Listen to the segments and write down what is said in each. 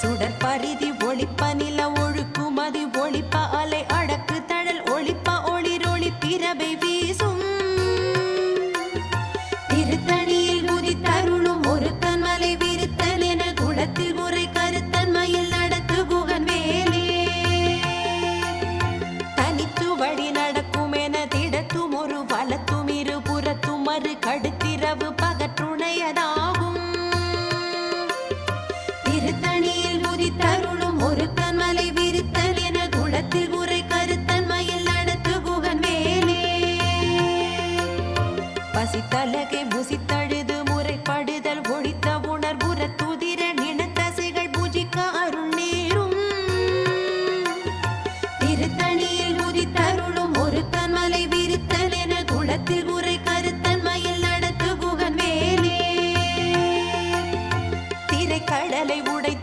சுடற்பரிதி ஒளிப்பனில ஒளி பசித்தலகை புசித்தழுது முறைப்படுதல் ஒழித்த உணர்வுற துதிர நினத்தசைகள் பூஜிக்க அருள் நேரும். திருத்தணியில் உதித்தருளும் ஒரு தன்மலை விரித்தல் என குளத்தில் உரை கருத்தன்மையில் நடத்து குகன் மேலே. திரைக்கடலை உடை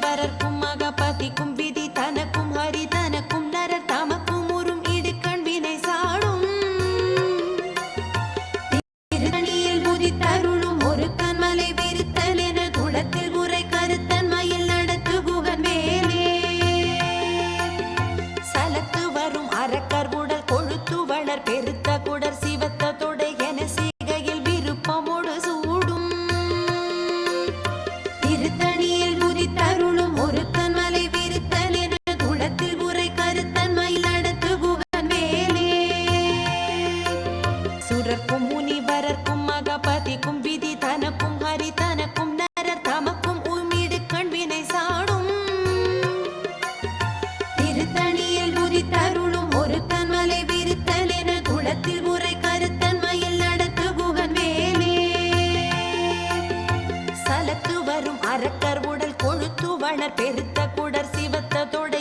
பரர்க்கும் மகபதிக்கும் விதி தனக்கும் ஹரி தனக்கும் நரர் தமக்கும் உறும் இது கண்வினை சாடும். திருதணியில் முதி தருளும் ஒரு கண்மலை விருத்தன் என குளத்தில் உரை கருத்தன் நடத்து குகன் வேலே சலத்து வரும் அறக்கர் உடல் கொழுத்து வளர் பெருத்த குடர் சிவ வளர் பெருத்த குடர் சிவத்த தொடை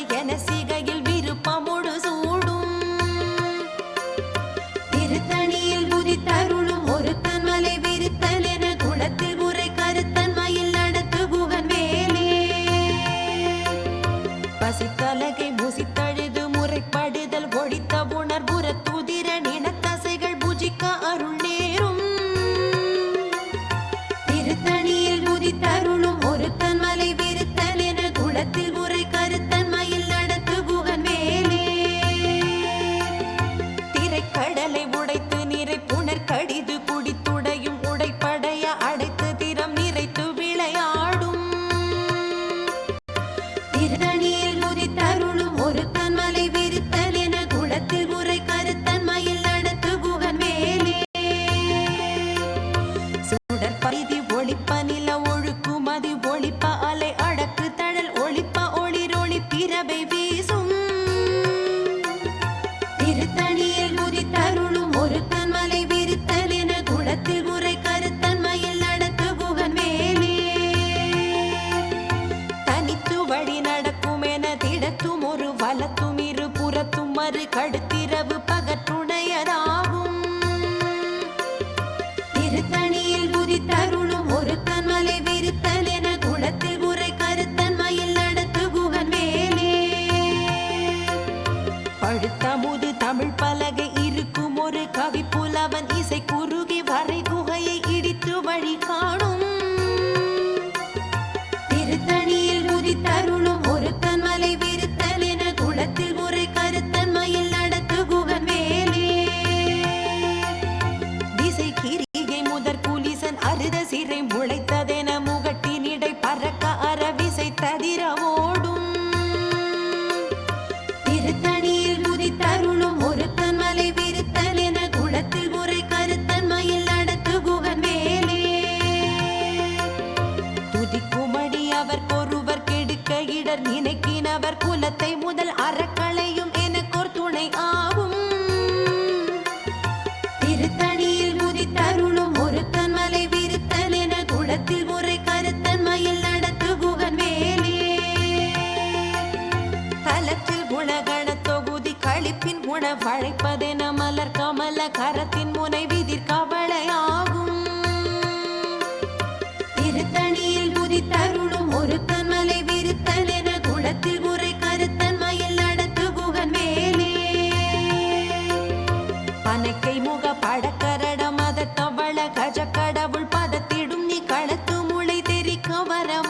உரத்துமறு கடுத்திரவு பகற்றுடையதாகும் திருத்தணியில் புதி தருணும் ஒருத்தன் மலை விருத்தன் என குளத்தில் உரை கருத்தன் மயில் நடத்து குகன் மேலே பழுத்தமுது தமிழ் பலகை இருக்கும் ஒரு கவி புலவன் இசை குறு கதிரவ கரத்தின் முனை விதிர் கவலையாகும். திருத்தணியில் உதித்தருளும் ஒருத்தன் மலை விருத்தன் என குளத்தில் முறை கருத்தன் மயில் நடத்து குகன் மேலே. பனைக்கை முக படக்கரட மத தவள கஜ கடவுள் பதத்திடும் நீ களத்து முளை தெரிக்க வர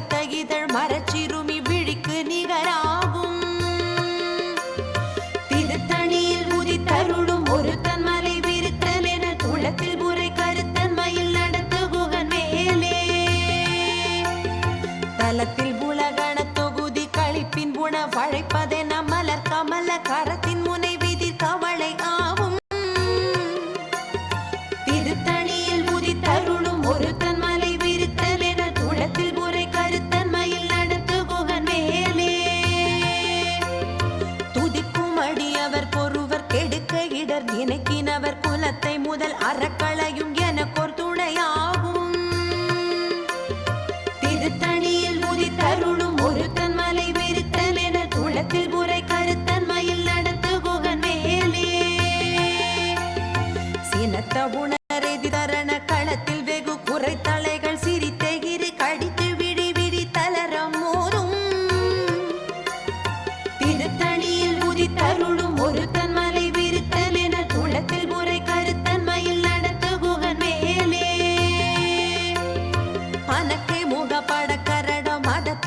சிறத்த இதழ் மரச்சிறுமி விழிக்கு நிகராகும். திருத்தணியில் உதித்தருளும் ஒரு தன்மலை விருத்தல் என குளத்தில் உரை கருத்தன்மையில் நடத்த குகன் மேலே. தலத்தில் உலகண தொகுதி கழிப்பின் உணவழைப்ப அறத்தை முதல் அறக்களையும் எனக்கோர் துணையாகும். திருத்தணியில் உதித்தருளும் ஒரு தன்மலை வெறுத்தல் என துளத்தில் உரை கருத்தன்மையில் நடத்து குகன் மேலே. சினத்த உணரெதி தரண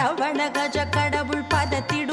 ரவண கஜ கடவுள் பதத்திடும்